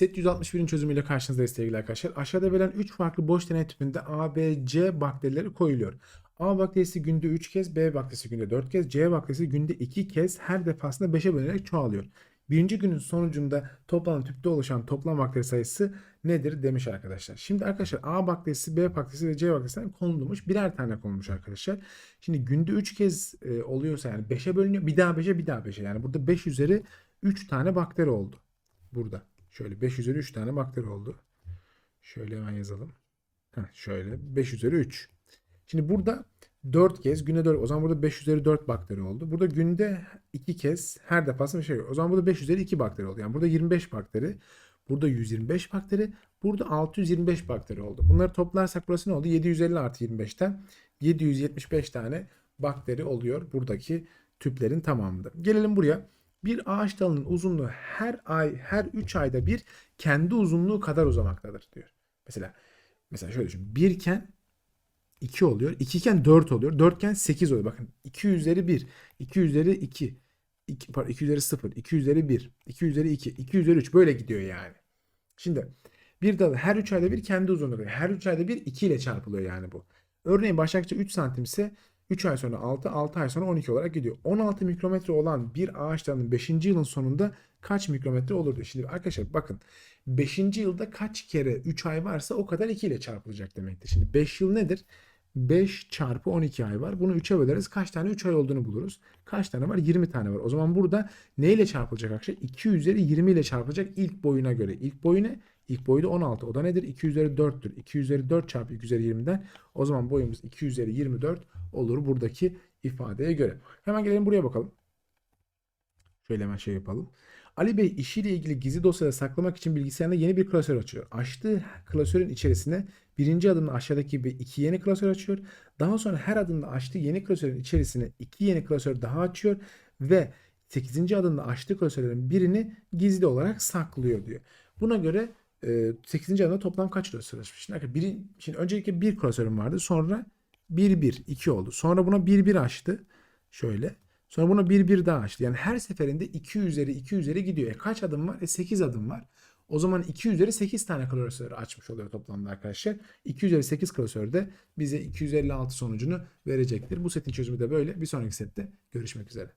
Set 161'in çözümüyle karşınızdayız sevgili arkadaşlar. Aşağıda verilen 3 farklı boş deney tüpünde A, B, C bakterileri koyuluyor. A bakterisi günde 3 kez, B bakterisi günde 4 kez, C bakterisi günde 2 kez her defasında 5'e bölünerek çoğalıyor. Birinci günün sonucunda toplam tüpte oluşan toplam bakteri sayısı nedir demiş arkadaşlar. Şimdi arkadaşlar A bakterisi, B bakterisi ve C bakterisinden konulmuş. Birer tane konulmuş arkadaşlar. Şimdi günde 3 kez e, oluyorsa yani 5'e bölünüyor. Bir daha 5'e bir daha 5'e. Yani burada 5 üzeri 3 tane bakteri oldu. Burada. Şöyle 5 üzeri 3 tane bakteri oldu. Şöyle hemen yazalım. Heh, şöyle 5 üzeri 3. Şimdi burada 4 kez günde 4 o zaman burada 5 üzeri 4 bakteri oldu. Burada günde 2 kez her defasında bir şey yok. O zaman burada 5 üzeri 2 bakteri oldu. Yani burada 25 bakteri. Burada 125 bakteri. Burada 625 bakteri oldu. Bunları toplarsak burası ne oldu? 750 artı 25'ten 775 tane bakteri oluyor buradaki tüplerin tamamında. Gelelim buraya. Bir ağaç dalının uzunluğu her ay, her 3 ayda bir kendi uzunluğu kadar uzamaktadır diyor. Mesela mesela şöyle düşün. 1 iken 2 oluyor. 2 iken 4 oluyor. 4 iken 8 oluyor. Bakın 2 üzeri 1, 2 üzeri 2, 2, pardon, 2 üzeri 0, 2 üzeri 1, 2 üzeri 2, 2 üzeri 3 böyle gidiyor yani. Şimdi bir dal her 3 ayda bir kendi uzunluğu. Her 3 ayda bir 2 ile çarpılıyor yani bu. Örneğin başlangıçta 3 santim ise 3 ay sonra 6, 6 ay sonra 12 olarak gidiyor. 16 mikrometre olan bir ağaç dalının 5. yılın sonunda kaç mikrometre olurdu? Şimdi arkadaşlar bakın 5. yılda kaç kere 3 ay varsa o kadar 2 ile çarpılacak demektir. Şimdi 5 yıl nedir? 5 çarpı 12 ay var. Bunu 3'e böleriz. Kaç tane 3 ay olduğunu buluruz. Kaç tane var? 20 tane var. O zaman burada ne ile çarpılacak arkadaşlar? 2 üzeri 20 ile çarpılacak ilk boyuna göre. İlk boyu ne? İlk boyu da 16. O da nedir? 2 üzeri 4'tür. 2 üzeri 4 çarpı 2 üzeri 20'den. O zaman boyumuz 2 üzeri 24 olur buradaki ifadeye göre. Hemen gelelim buraya bakalım. Şöyle hemen şey yapalım. Ali Bey işiyle ilgili gizli dosyaları saklamak için bilgisayarında yeni bir klasör açıyor. Açtığı klasörün içerisine birinci adımda aşağıdaki gibi iki yeni klasör açıyor. Daha sonra her adımda açtığı yeni klasörün içerisine iki yeni klasör daha açıyor ve 8. adımda açtığı klasörlerin birini gizli olarak saklıyor diyor. Buna göre 8. adımda toplam kaç klasör açmış? Şimdi, biri, şimdi öncelikle bir klasörüm vardı. Sonra 1 1 2 oldu. Sonra buna 1 1 açtı. Şöyle. Sonra buna 1 1 daha açtı. Yani her seferinde 2 üzeri 2 üzeri gidiyor. E kaç adım var? E 8 adım var. O zaman 2 üzeri 8 tane klasör açmış oluyor toplamda arkadaşlar. 2 üzeri 8 klasör de bize 256 sonucunu verecektir. Bu setin çözümü de böyle. Bir sonraki sette görüşmek üzere.